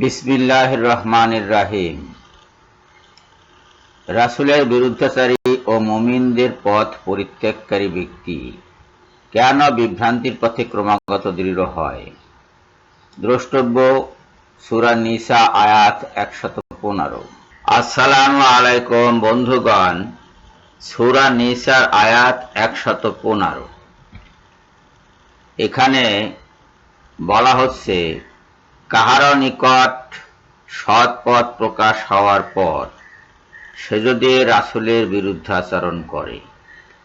বিসমিল্লাহ রহমানির রাহিম। রাসূলের বিরুদ্ধাচারী ও মুমিনদের পথ পরিত্যাগকারী ব্যক্তি কেন বিভ্রান্তির পথে ক্রমাগত দৃঢ় হয়? দ্রষ্টব্য, সূরা নিসা আয়াত একশত পনেরো। আসসালামু আলাইকুম বন্ধুগণ, সূরা নিসার আয়াত একশত পনেরো। এখানে বলা হচ্ছে কাহারও নিকট সৎ পথ প্রকাশ হওয়ার পর সে যদি রাসূলের বিরুদ্ধাচরণ করে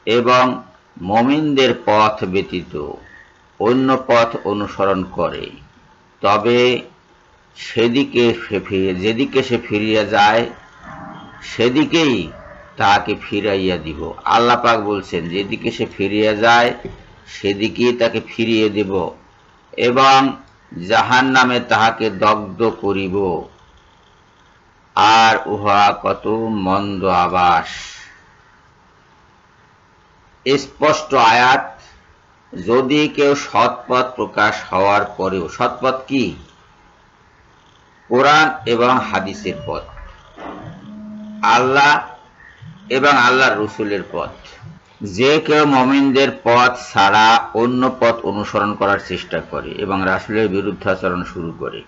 এবং মমিনদের পথ ব্যতীত অন্য পথ অনুসরণ করে, তবে সেদিকে যেদিকে সে ফিরিয়া যায়, সেদিকেই তাহাকে ফিরাইয়া দিব। আল্লাহ পাক বলছেন, যেদিকে সে ফিরিয়া যায়, সেদিকেই তাকে ফিরিয়ে দেব এবং জাহান নামে তাহাকে দগ্ধ করিব। আর উহা কত মন্দ আবাস। স্পষ্ট আয়াত, যদি কেউ সৎপথ প্রকাশ হওয়ার পরেও, সৎপথ কি? কোরআন এবং হাদিসের পথ। আল্লাহ এবং আল্লাহ রসুলের পথ। যে কেউ মমিনদের পথ ছাড়া অন্য পথ অনুসরণ করার চেষ্টা করে এবং রাসুলের বিরুদ্ধাচরণ শুরু করে।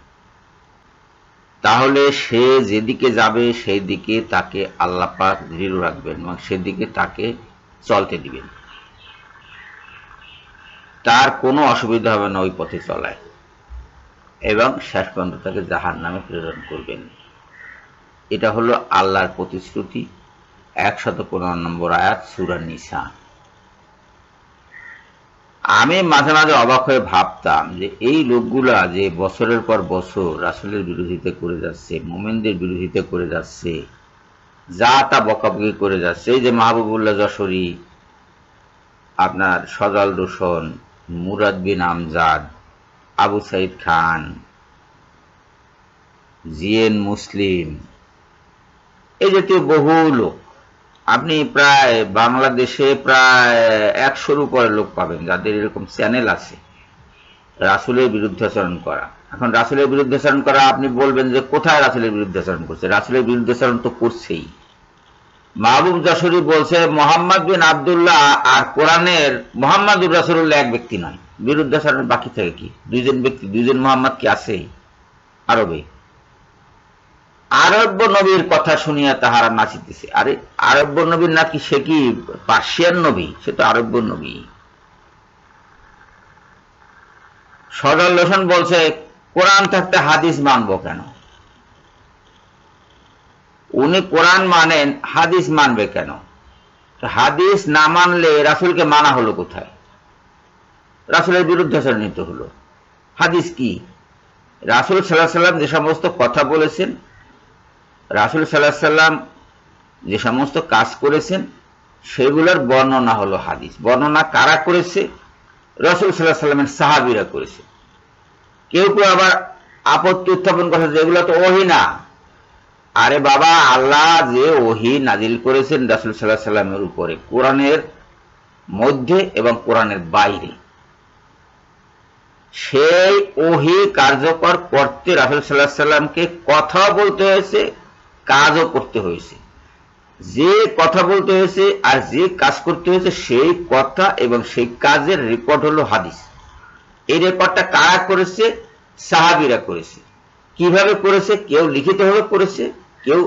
তাহলে সে যেদিকে যাবে সেই দিকে তাকে আল্লাহ পাক দৃঢ় রাখবেন এবং সেদিকে তাকে চলতে দিবেন। তার কোনো অসুবিধা হবে না, ওই পথে চলায়। এবং শেষ পর্যন্ত তাকে জাহার নামে প্রেরণ করবেন। এটা হলো আল্লাহর প্রতিশ্রুতি। একশত পনেরো নম্বর আয়াত, সুরা নিসা। আমি মাঝে মাঝে অবাক হয়ে ভাবতাম যে এই লোকগুলা যে বছরের পর বছর রাসুলের বিরোধিতা করে যাচ্ছে, মোমেনদের বিরোধিতা করে যাচ্ছে, যা তা বকাবকি করে যাচ্ছে। এই যে মাহবুবুল্লাহ যশোরী, আপনার সজাল রোশন, মুরাদ বিন আমজাদ, আবু সাইদ খান, জিএন মুসলিম, এই জাতীয় বহু লোক আপনি প্রায় বাংলাদেশে প্রায় একশোর উপরে লোক পাবেন যাদের এরকম চ্যানেল আছে রাসুলের বিরুদ্ধাচরণ করা। এখন রাসুলের বিরুদ্ধাচরণ করা, আপনি বলবেন যে কোথায় রাসুলের বিরুদ্ধাচরণ করছে? রাসুলের বিরুদ্ধাচরণ তো করছেই। মাহবুব যশোরী বলছে, মোহাম্মদ বিন আবদুল্লাহ আর কোরআনের মোহাম্মদুর রাসুল্লাহ এক ব্যক্তি নয়। বিরুদ্ধাচরণ বাকি থাকে কি? দুইজন ব্যক্তি, দুইজন মোহাম্মদ কি আছে? আরবে। আরব্য নবীর কথা শুনিয়া তাহারা নাচিতেছে। আরে, আরব্য নবীর নাকি সে কি পার্সিয়ান নবী? সে তো আরব্য নবী। সদর লোশন বলছে, কোরআন থাকতে হাদিস মানবো কেন? উনি কোরআন মানেন, হাদিস মানবে কেন? হাদিস না মানলে রাসুলকে মানা হলো কোথায়? রাসুলের বিরুদ্ধে নিতে হলো। হাদিস কি? রাসুল সাল্লাহ সাল্লাম যে সমস্ত কথা বলেছেন রাসুল সাল্লাহ সাল্লাম যে সমস্ত কাজ করেছেন, সেগুলোর বর্ণনা হলো হাদিস। বর্ণনা কারা করেছে? রসুল সাল্লাহ সাল্লামের সাহাবিরা করেছে। কেউ কেউ আবার আপত্তি উত্থাপন করেছে যেগুলো তো ওহি না। আরে বাবা, আল্লাহ যে ওহি নাজিল করেছেন রাসুল সাল্লাহ সাল্লামের উপরে, কোরআনের মধ্যে এবং কোরআনের বাইরে। সেই ওহি কার্যকর করতে রাসুল সাল্লাহ সাল্লামকে কথা বলতে হয়েছে কাজও করতে হয়েছে। যে কথা বলতে হয়েছে আর যে কাজ করতে হয়েছে, সেই কথা এবং সেই কাজের রেকর্ড হলো হাদিস। এই রেকর্ডটা কারা করেছে? সাহাবিরা করেছে। কীভাবে করেছে? কেউ লিখিতভাবে করেছে, কেউ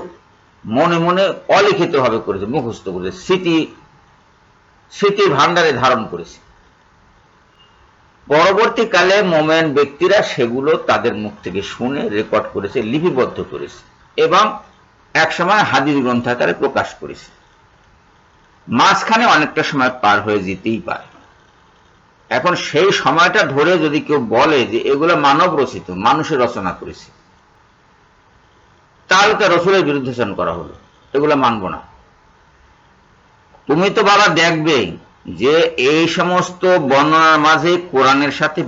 মনে মনে অলিখিতভাবে করেছে, মুখস্থ করেছে, স্মৃতি স্মৃতির ভান্ডারে ধারণ করেছে। পরবর্তীকালে মোমেন ব্যক্তিরা সেগুলো তাদের মুখ থেকে শুনে রেকর্ড করেছে, লিপিবদ্ধ করেছে এবং একসময় হাদিস গ্রন্থ আকারে প্রকাশ করেছে। মাঝখানে অনেকটা সময় পার হয়ে যেতেই পারে। এখন সেই সময়টা ধরে যদি কেউ বলে যে এগুলো মানব রচিত, মানুষের রচনা করেছে, তাহলে তো রসুলের বিরুদ্ধাচরণ করা হলো। এগুলো মানব না। তুমি তো বাবা দেখবে যে এই সমস্ত বর্ণনার মাঝে কোরআনের সাথে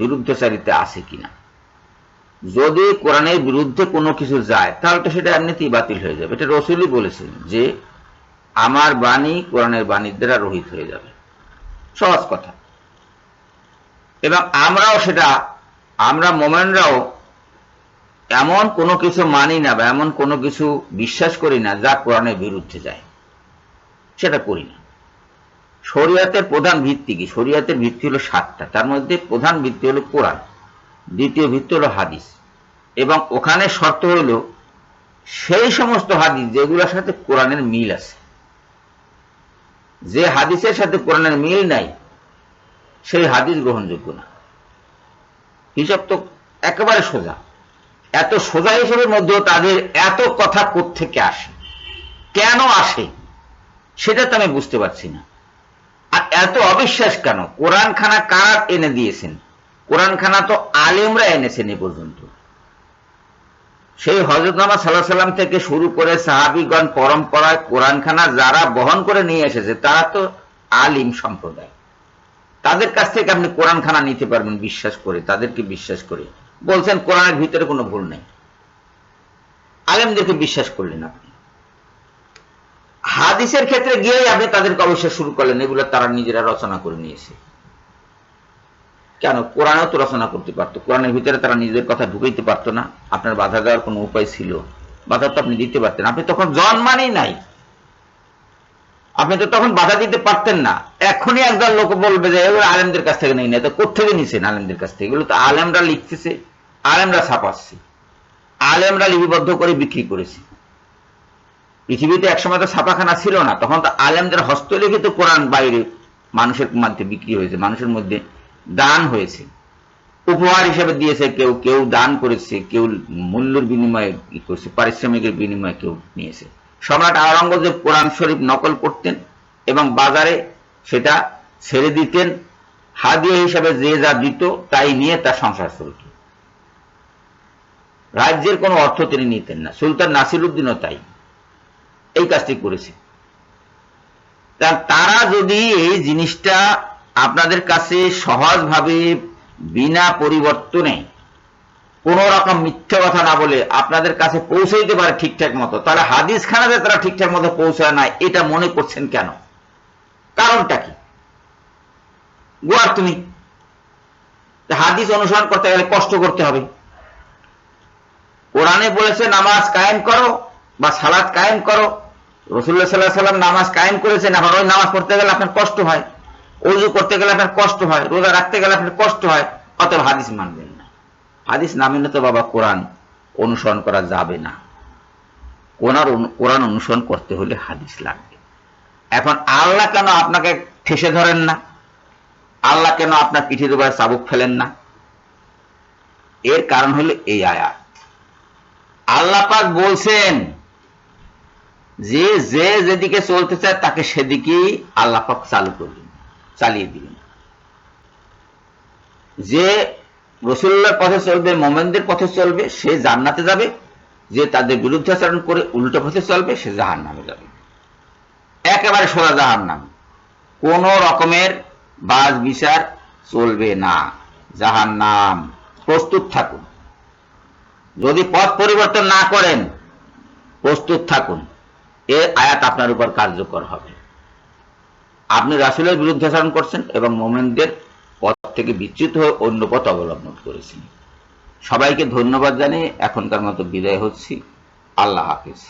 বিরুদ্ধাচারিতা আছে কিনা। যদি কোরআনের বিরুদ্ধে কোনো কিছু যায়, তাহলে তো সেটা এমনিতেই বাতিল হয়ে যাবে। এটা রসুলই বলেছেন যে, আমার বাণী কোরআনের বাণীর দ্বারা রহিত হয়ে যাবে। সহজ কথা। এবং আমরাও সেটা, আমরা মোমেনরাও এমন কোনো কিছু মানি না বা এমন কোনো কিছু বিশ্বাস করি না যা কোরআনের বিরুদ্ধে যায়। সেটা করি না। শরিয়াতের প্রধান ভিত্তি কি? শরিয়াতের ভিত্তি হলো সাতটা। তার মধ্যে প্রধান ভিত্তি হলো কোরআন। দ্বিতীয় ভিত্তি হলো হাদিস। এবং ওখানে শর্ত হইল, সেই সমস্ত হাদিস যেগুলোর সাথে কোরআনের মিল আছে, যে হাদিসের সাথে কোরআনের মিল নাই, সেই হাদিস গ্রহণযোগ্য না। হিসাব তো একেবারে সোজা। এত সোজা হিসেবের মধ্যেও তাদের এত কথা থেকে আসে? কেন আসে? সেটা তো আমি বুঝতে পারছি না। আর এত অবিশ্বাস কেন? কোরআন খানা কারা এনে দিয়েছেন? কোরআন খানা তো আলেমরা এনেছেন এ পর্যন্ত। সেই হজরত নামা সাল্লাহ সাল্লাম থেকে শুরু করে সাহাবিগণ পরম্পরায় কোরআন খানা যারা বহন করে নিয়ে এসেছে, তারা তো আলিম সম্প্রদায়। তাদের কাছ থেকে আপনি কোরআন খানা নিতে পারবেন, বিশ্বাস করে, তাদেরকে বিশ্বাস করে। বলছেন, কোরআনের ভিতরে কোনো ভুল নেই। আলেমদেরকে বিশ্বাস করলেন আপনি। হাদিসের ক্ষেত্রে গিয়েই আপনি তাদেরকে অবশ্যই শুরু করলেন, এগুলো তারা নিজেরা রচনা করে নিয়েছে। কেন? কোরআনেও তো রচনা করতে পারতো। কোরআনের ভিতরে তারা নিজেদের কথা ঢুকাইতে পারতো না। আপনার বাধা দেওয়ার কোনো উপায় ছিল? বাধা তো আপনি দিতে পারতেন। আপনি তখন জন্মানই নাই। আপনি তো তখন বাধা দিতে পারতেন না। এখনই একদল লোক বলবে যে, এগুলো আলেমদের কাছ থেকে নেই না। তো কোথেকে নিছেন আলেমদের কাছ থেকে? এগুলো তো আলেমরা লিখতেছে, আলেমরা ছাপাচ্ছে। আলেমরা লিপিবদ্ধ করে বিক্রি করেছে। পৃথিবীতে একসময় তো ছাপাখানা ছিল না। তখন তো আলেমদের হস্তলিখিত কোরআন বাইরে মানুষের মধ্যে বিক্রি হয়েছে। মানুষের মধ্যে দান হয়েছে। উপহার হিসেবে দিয়েছে কেউ কেউ দান করেছে, কেউ মূল্যের বিনিময়ে করছে, পারিশ্রমিকের বিনিময়ে কেউ নিয়েছে। সম্রাট আওরঙ্গজেব কোরআন শরীফ নকল করতেন এবং বাজারে সেটা ছেড়ে দিতেন। হাদিয়া হিসাবে যে যা দিত, তাই নিয়ে তার সংসার চলত। রাজ্যের কোনো অর্থ তিনি নিতেন না। সুলতান নাসির উদ্দিনও তাই। এই কাজটি করেছে। তারা যদি এই জিনিসটা আপনাদের কাছে সহজভাবে বিনা পরিবর্তনে কোন রকম মিথ্যা কথা না বলে আপনাদের কাছে পৌঁছে দিতে পারে ঠিকঠাক মতো। তাহলে হাদিস খানাতে তারা ঠিকঠাক মতো পৌঁছায় না এটা মনে করছেন কেন? কারণটা কি? গোয়ার তুমি। হাদিস অনুসরণ করতে গেলে কষ্ট করতে হবে। কোরআনে বলেছে, নামাজ কায়েম করো বা সালাদ কায়েম করো। রসুল্লাহ সাল্লাহ সাল্লাম নামাজ কায়েম করেছেন, আবার ওই নামাজ পড়তে গেলে আপনার কষ্ট হয়। অজু করতে গেলে আপনার কষ্ট হয়, রোজা রাখতে গেলে আপনার কষ্ট হয়, অতএব হাদিস মানবেন না। হাদিস না মেনে তো বাবা কোরআন অনুসরণ করা যাবে না। কোরআন কোরআন অনুসরণ করতে হলে হাদিস লাগবে। এখন আল্লাহ কেন আপনাকে ঠেসে ধরেন না? আল্লাহ কেন আপনার পিঠের উপরে চাবুক ফেলেন না? এর কারণ হলো এই আয়াত। আল্লাহ পাক বলছেন, যে যে যেদিকে চলতে চায় তাকে সেদিকেই আল্লাহ পাক চালু করবেন। চালিয়ে দিবেন যে রসুল্লার পথে চলবে, মোমেনদের পথে চলবে, সে জান্নাতে যাবে। যে তাদের বিরুদ্ধাচরণ করে উল্টো পথে চলবে, সে জাহান নামে যাবে। একেবারে সোজা জাহান নাম কোন রকমের বাজ বিচার চলবে না। জাহান নাম প্রস্তুত থাকুন। যদি পথ পরিবর্তন না করেন, প্রস্তুত থাকুন। এ আয়াত আপনার উপর কার্যকর হবে। আপনি রাসুলের বিরুদ্ধে আচরণ করছেন এবং মোমেনদের পথ থেকে বিচ্যুত হয়ে অন্য পথ অবলম্বন করেছেন। সবাইকে ধন্যবাদ জানিয়ে এখনকার মতো বিদায় হচ্ছি। আল্লাহ হাফিজ।